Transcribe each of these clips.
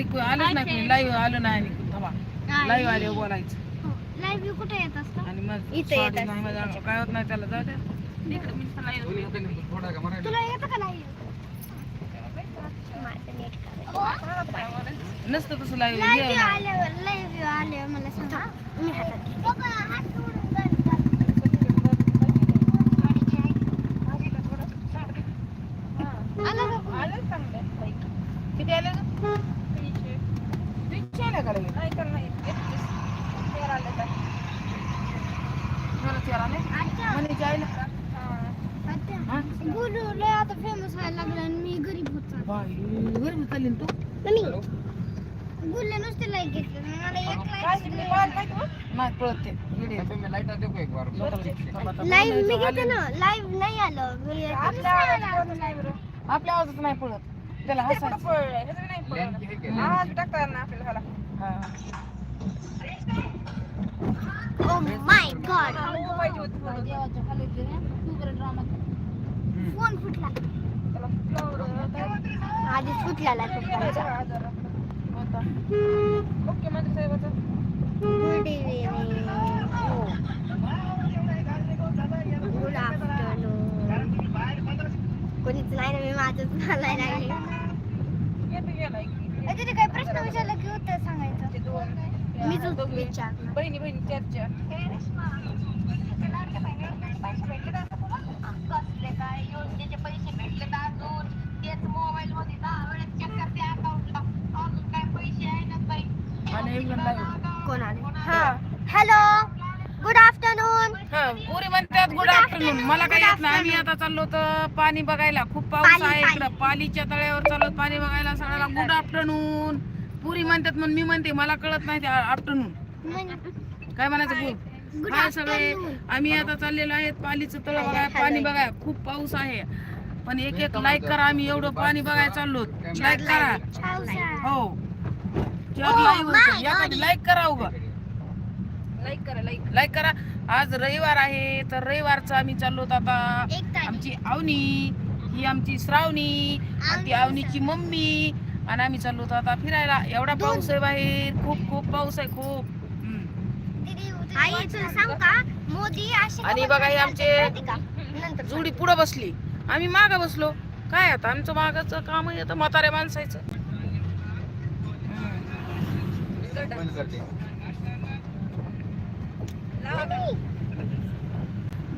आणि आलंच नाही कोणी लाईव्ह आलं नाही आणि थांबा. लाईव्ह आले बोलायचं. लाईव्ह कुठे येत असतं? आणि मग इथे येत sorry नाही माझ्या अंगावर काय होत नाही त्याला जाऊ द्या. इकडे मी चला येऊ. तुला येतं का लाईव्ह नसतं तसं लाईव्ह लाईव्ह आल्यावर लाईव्ह आल्यावर मला सांगा. मी हातात का कोणी? किती आले ग? तीनशे आले का लगेच? बरं, तेरा नाही? अच्छा, म्हणे जायला. अच्छा. हा? गुरु लय आता फेमस व्हायला लागला आणि मी गरीब होत चालले. बाई, बरं मी चालली ना तू मम्मी गुल्ले नुसते लाईक घेतले मला एक लाईक नाही पळत ते व्हिडिओ. लाईव्ह मी घेते ना लाईव्ह नाही आलं. आपल्या आवाजात नाही पळत त्याला हसायचं. हा. ओ माय गॉड फोन फुटला. आधीच फुटलेला आहे पप्पांचा कोणता? गुड इव्हिनिंग गुड आफ्टरनून कोणीच नाही ना मी माझंच लागले अ, तिथे काही प्रश्न विचारला की उत्तर सांगायचं? मीच उत्तर विचारणार. बहिणी बहिणी चर्चा योजनेचे तेच मोबाईल मध्ये दहा वेळेस चेक करते अकाउंटला अजून काय पैसे आहे ना बाई आणि एक जण live. कोण आले? हा. हॅलो गुड आफ्टरनून हा, पुरी म्हणतात गुड आफ्टरनून मला काय येत नाही. आम्ही आता चाललो होतो पाणी बघायला. खूप पाऊस आहे. इकडं. पालीच्या तळ्यावर चाललो पाणी बघायला सगळ्याला. गुड आफ्टरनून पुरी म्हणतात म्हणून मी म्हणते मला कळत नाही ते आफ्टरनून काय म्हणायचं बोल? गुड हाय सगळे. आम्ही आता चाललेलो आहेत पालीचं तळ बघाय पाणी बघाय खूप पाऊस आहे. पण एक एक लाईक करा आम्ही एवढं पाणी बघायला चाललो. लाईक करा. हो. Oh एखादी लाईक करा उगा. लाईक करा लाईक लाईक करा. आज रविवार आहे तर रविवारचं आम्ही चाललो होतो आता. आमची आवनी ही आमची श्रावणी आणि ती आवनीची मम्मी आणि आम्ही चाललो होतो आता फिरायला. एवढा पाऊस आहे बाहेर खूप खूप पाऊस आहे खूप. आणि बघा हे आमचे नंतर जुडी पुढं बसली. आम्ही मागं बसलो. काय आता? आमचं मागाचं काम आहे आता म्हाताऱ्या माणसाचं.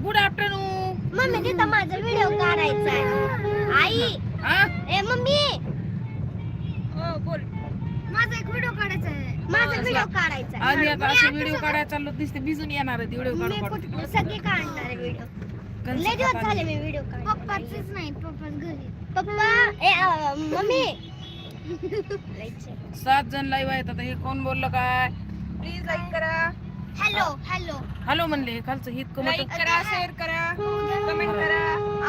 गुड आफ्टरनून मम्मी तिथं माझा व्हिडिओ काढायचा आहे. आई! हा? ए मम्मी! हो बोल. माझा एक व्हिडिओ काढायचा आहे. माझा व्हिडिओ काढायचा आहे. आम्ही आता मी असे आता व्हिडिओ सगळं- काढायला चाललो दिसते भिजून येणार आहे व्हिडिओ मी काढू कुठं- काढू सगळे काढणार आहे व्हिडिओ लय दिवस झाले मी व्हिडिओ काढ पप्पाचेच नाही पप्पाच घरी. पप्पा ए अ, मम्मी! सात जण लाईव्ह आहेत आता हे कोण बोललं काय? प्लीज लाईक करा. Hello hello. हॅलो म्हणले हे खालचं हित लाईक करा शेअर करा कमेंट करा.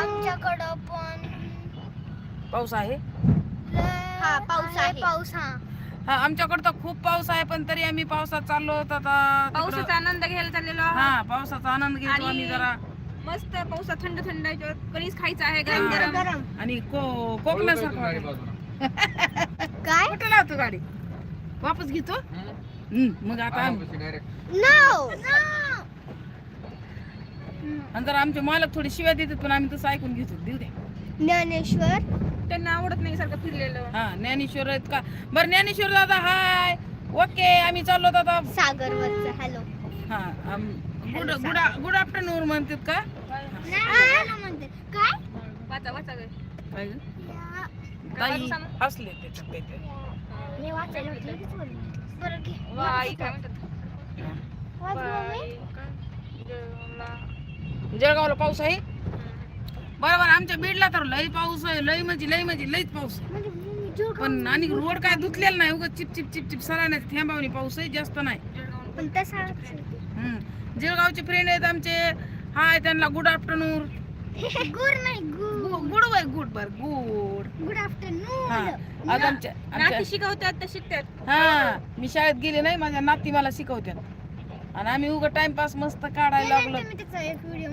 आमच्याकडं पण पाऊस आहे? हा पाऊस आहे. पाऊस हा. हा आमच्याकडे तर खूप पाऊस आहे पण तरी आम्ही पावसात चाललो होतो आता तिकडं- पावसाचा आनंद घ्यायला चाललेलो आहोत. हा पावसाचा आनंद घेतो आणि- आम्ही जरा. मस्त पावसात थंड थंड कणीस खायचं आहे गरम गरम गरम आणि को. काय? कुठं लावतो गाडी? वापस घेतो? हम्म, मग आता आम्ही नो आणि जरा आमचे मालक थोडी शिव्या देतात पण आम्ही तसं ऐकून घेतो. देऊ द्या ज्ञानेश्वर? त्यांना आवडत नाही सारखं फिरलेलं. हा ज्ञानेश्वर आहेत का? बरं ज्ञानेश्वर दादा हाय. ओके आम्ही चाललो होतो आता सागर वरच हॅलो हा गुड गुड गुड आफ्टरनून म्हणतात का? काय? ग. ताई? हसले त्याच्यात काहीतरी. जळगावला पाऊस आहे? बरोबर आमच्या बीडला तर लई पाऊस आहे लई म्हणजे लई म्हणजे लईच पाऊस आहे. म्हणजे पण आणि रोड काय धुतलेला नाही उगाच चिप चिप चिप चिप सराण्यात थेंबावणी पाऊस आहे जास्त नाही. पण तसा. जळगावचे फ्रेंड आहेत आमचे. हाय त्यांना गुड आफ्टरनून गुड नाही गुड गुड बाय गुड बर गुड गुड हा. आफ्टरनून आज आमच्या नाती शिकवतात तर शिकतात. हा. मी शाळेत गेले नाही माझ्या नाती मला शिकवत्यात. आणि आम्ही उगा टाइमपास मस्त काढायला लागलो.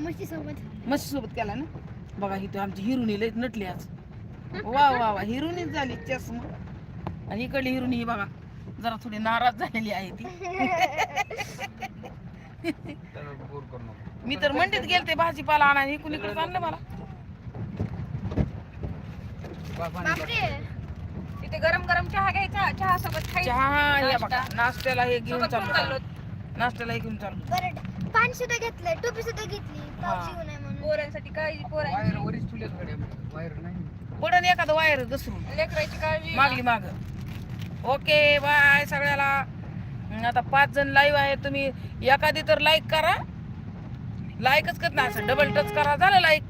मस्ती सोबत मस्त सोबत केला ना? बघा ही तर आमची हिरुणी लई नटली आज. वा वा वा हिरुनीच झाली चष्मा. आणि इकडली हिरून ही बघा जरा थोडी नाराज झालेली आहे ती. मी तर मंडीत गेलते भाजीपाला आणा इकडून इकडे आणलं मला. तिथे गरम गरम चहा घ्यायचा चहा सोबत चहा हे. बघा. नाश्त्याला हे घेऊन चाललो. नाश्त्याला हे घेऊन चाललो. पाणी सुद्धा घेतलंय टोपी सुद्धा घेतली. हा. पोरांसाठी काळजी पोरांची. पडन एखादं वायर घसरून. लेकराची काळजी. मागली माग. ओके बाय सगळ्याला. आता पाच जण लाईव्ह आहे तुम्ही एखादी तर लाईक करा. लाईकच करत नाही असं डबल टच करा झालं लाईक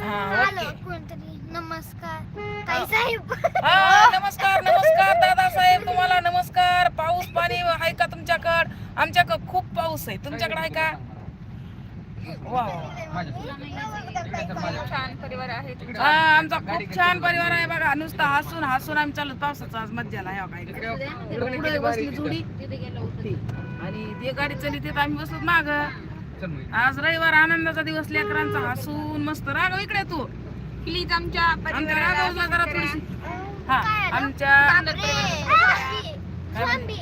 हा ओके नमस्कार. हा. नमस्कार नमस्कार दादा साहेब तुम्हाला नमस्कार. पाऊस पाणी आहे का तुमच्याकड? आमच्याकडं खूप पाऊस आहे. तुमच्याकडे आहे का. छान परिवार आहे तुमचा. हा आमचा खूप छान परिवार आहे बघा. नुसतं हसून हसून आम्ही चालत पावसाचा आज पुढे बसली जोडी. ती. आणि ते गाडी चली ते आम्ही बसलो माग. आज रविवार आनंदाचा दिवस लेकरांचा हसून मस्त. राघव इकडे तू. प्लीज आमच्या जरा थोडीशी. करा. हा आमच्या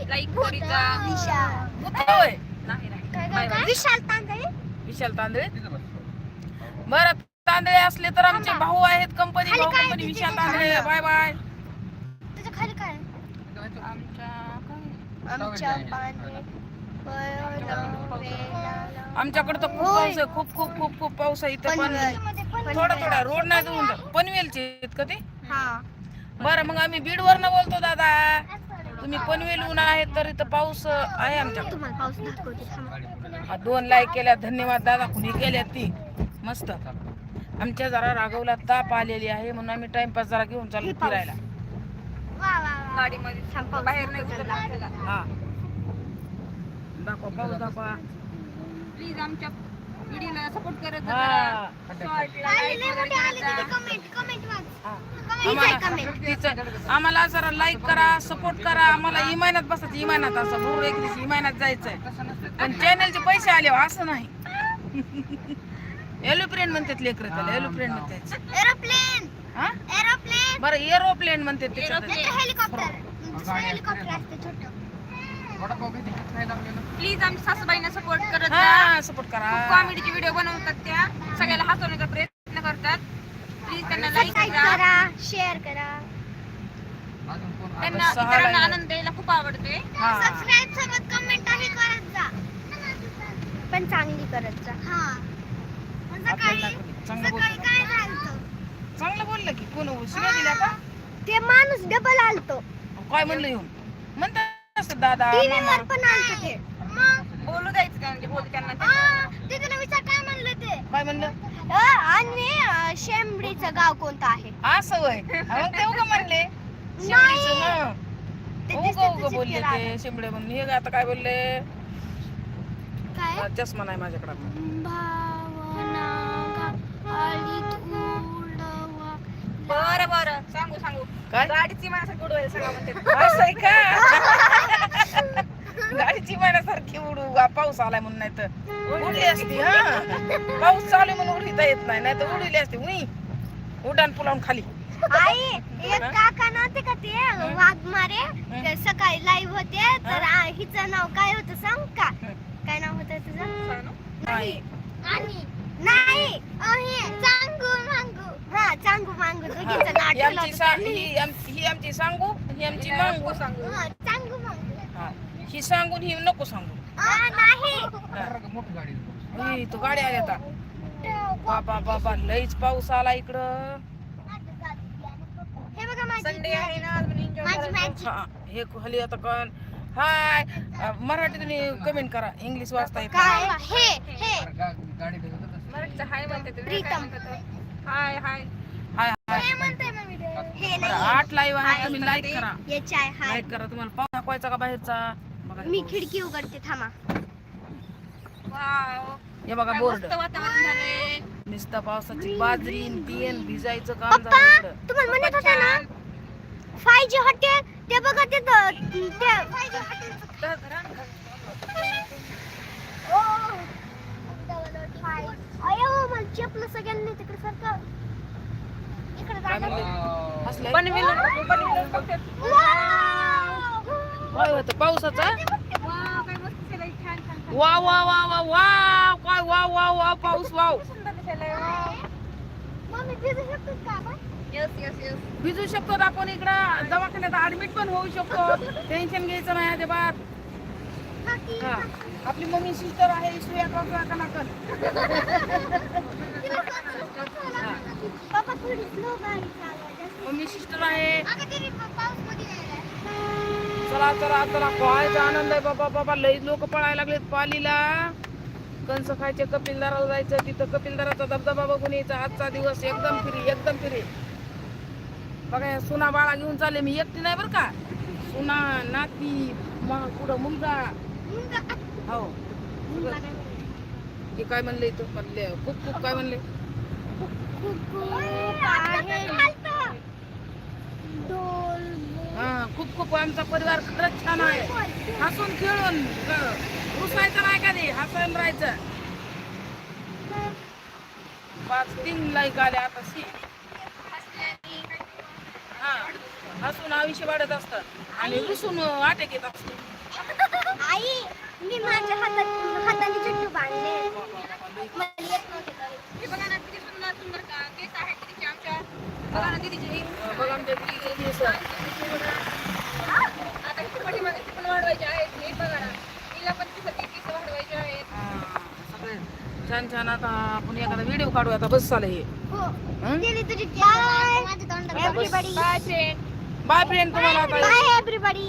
लाईक करीचा पुतळा होय. नाही नाही विशाल तांदळे? विशाल तांदळे? बरं तांदळे असले तर आमचे भाऊ आहेत कंपनी भाऊ company Vishal? Tandale bye bye त्याच्याखाली काय? आमच्याकडे तर खूप पाऊस आहे खूप खूप खूप खूप पाऊस आहे इथं पण. पनवेल. थोडा थोडा रोड नाही जाऊन पनवेलचे आहेत का ते? हा. बरं मग आम्ही बीडवरनं बोलतो दादा. तुम्ही पनवेलहून आहेत तर इथं पाऊस आहे आमच्याकडे. हा, दोन लाईक केल्या धन्यवाद दादा कुणी केल्या ती? मस्त. आमच्या जरा राघवला ताप आलेली आहे म्हणून आम्ही टाइमपास जरा घेऊन चाललो पाऊस. फिरायला. बाहेर नाही हा. दाखवा पाऊस दाखवा. प्लीज आमच्या सपोर्ट करत वगैरे आम्हाला कमेंट तिचं- आम्हाला जरा लाईक करा सपोर्ट करा. आम्हाला इमानात बसत इमानात असं बरोबर एक दिवशी इमानात जायचंय. पण चॅनलचे पैसे आले हो, असं नाही. एरोप्लेन म्हणतात लेकर त्याला एरोप्लेन म्हणतात. एरोप्लेन हा? एरोप्लेन बरं एरोप्लेन म्हणतात त्याच्यात. हेलिकॉप्टर हेलिकॉप्टर असते छोटं. प्लीज आमच्या सासूबाईंना सपोर्ट करत जा. हा सपोर्ट करा. कॉमेडीचे व्हिडिओ बनवतात त्या. सगळ्याला हसवण्याचा प्रयत्न करतात. प्लीज त्यांना लाईक करा. शेअर करा. त्यांना इतरांना. आनंद द्यायला खूप आवडते. हा. सबस्क्राईब सोबत कमेंट ही करत जा. पण चांगली करत जा. हा. सकाळी. चांगलं बोल सकाळी काय झालं चांगलं बोललं की कोण शिव्या दिल्या का? ते माणूस डबल आलतो. काय म्हणलं येऊन? म्हणतात असं दादा टीव्ही मामा. वर पण ते. बोलू द्यायचं का? म्हणजे बोल त्यांना ते. विचार काय म्हणलं ते? काय म्हणलं? अ, आणि अ, शेंबडीचं गाव कोणतं आहे? असं वय मग ते उगा म्हणले. हं. ते दिसतं उगा बोलले ते शिमडे म्हणून. हे आता काय बोलले? काय? चष्मा नाही माझ्याकडे. भावना उडवा बरं बरं. सांगू सांगू. काय? गाडीची माणसं उडवायला सगळं म्हणते. असं आहे का? गाडीची माण्यासारखी उडू. वा, पाऊस आलाय म्हणून नाही तर. उडली असती हा. पाऊस चालू आहे म्हणून उडीता येत नाही. नाही तर उडली असती. उई. उड्डाण पुलावून खाली. आई एक काका नव्हते का ते? वाघमारे ते सकाळी लाईव्ह होते. तर आ, हिचं नाव काय होतं सांग का? काय नाव होतं तुझं? नाही आणि नाही अ, हे चांगू मांगू हा चांगू मांगू दोघीचं ही आमची होतं सा- त्यांनी. ही आम- ही आमची सांगू ही आमची मांगू. सांगू. हा, मांगू. हा. ही सांगून ही नको सांगू. नाही. ही, तो गाडी आली आता. बाबा बाबा लईच पाऊस आला इकडं. हे बघा माझी संडे आहे ना आज एन्जॉय माझी करायचं. मॅजिक हा हे खाली आता कळण हाय. अ, मराठीतून कमेंट करा. इंग्लिश वाचता येत काय? हे हे. मराठीचं हाय म्हणते काय प्रीतम. ते? हाय हाय. आठ लाईव्ह आहे तुम्ही लाईक करा. लाईक करा तुम्हाला पाऊस दाखवायचा का बाहेरचा? बघा मी. खिडकी उघडते थांबा. वाव हे बघा बोर्ड. मस्त वातावरण झालंय. नुसता पावसाची बाजरी न तीन भिजायचं काम झालं. तुम्हाला म्हणत होता ना फाय जी हॉटेल ते बघा ते. अयो मला चपलं सगळ्यांनी तिकडे सारखं इकडे काय जागा. म्हणले हसले बनविलं बनविलं बघते वाव! काय होतं? पावसाचा? वा वा वा वा वा काय वा वा वा पाऊस वाव! भिजू शकतो आपण इकडं. दवाखान्यात ऍडमिट पण होऊ शकतो. टेन्शन घ्यायचं नाही अजिबात. हा. आपली मम्मी सिस्टर आहे सुया काका मम्मी सिस्टर आहे. चला चला चला. काय आनंद आहे बाबा बाबा. लई लोक पळायला लागलेत पालीला. कंस खायचे कपिलदाराला जायचं. तिथं कपिलदाराचा धबधबा बघून यायचा. आजचा दिवस एकदम फ्री एकदम फ्री बघा सुना बाळा घेऊन चालले. मी एकटी नाही बरं का? सुना नाती मग पुढं मुलगा? हो. हे काय म्हणले इथं? म्हणले खूप खूप काय म्हणले? हा खूप खूप आमचा परिवार खरंच छान आहे. हसून खेळून रुसायचं नाही का नाही हसून राहायचं. पाच तीन लाईक आले आता सी हा. हसून आयुष्य वाढत असतं. आणि रुसून आटेक येत असतं. आई मी माझ्या हातात हाताने चट्टू बांधले. मला येत नव्हते तरी. हे बघा ना किती सुंदर सुंदर का? केस आहेत तिचे आमच्या. बघा ना दीदीचे बघ आमच्या मुलीचे केस. आता किती पाठीमागे ती पण वाढवायचे आहेत. हे बघा ना. तिला पण तिथे केस वाढवायचे आहेत. हा, सगळे. छान छान. आता आपण एखादा व्हिडिओ काढू आता बस चालू हे. बाय फ्रेंड बाय फ्रेंड तुम्हाला बाय एव्हरीबडी